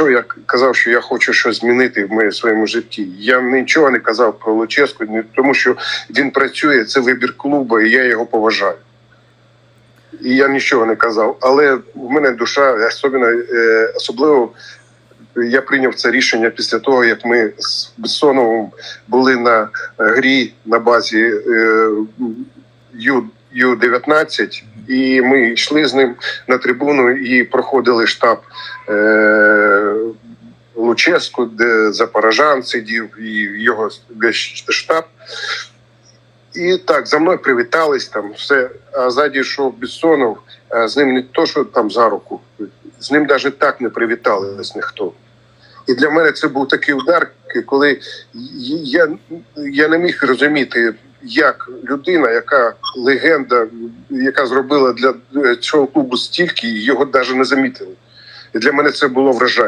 що я казав, що я хочу щось змінити в моєму своєму житті. Я нічого не казав про Луческу, тому що він працює, це вибір клубу, і я його поважаю. І я нічого не казав. Але в мене душа, особливо, е, особливо я прийняв це рішення після того, як ми з Бессоновим були на е, грі на базі е, Ю, Ю-19, і ми йшли з ним на трибуну і проходили штаб е, Луческу, де Запорожан сидів, і його весь штаб. І так, за мною привітались там все. А ззаді йшов Бессонов, з ним не то, що там за руку, з ним навіть так не привітались ніхто. І для мене це був такий удар, коли я, я не міг розуміти, як людина, яка легенда, яка зробила для цього клубу стільки, його навіть не замітили. І для мене це було вражає.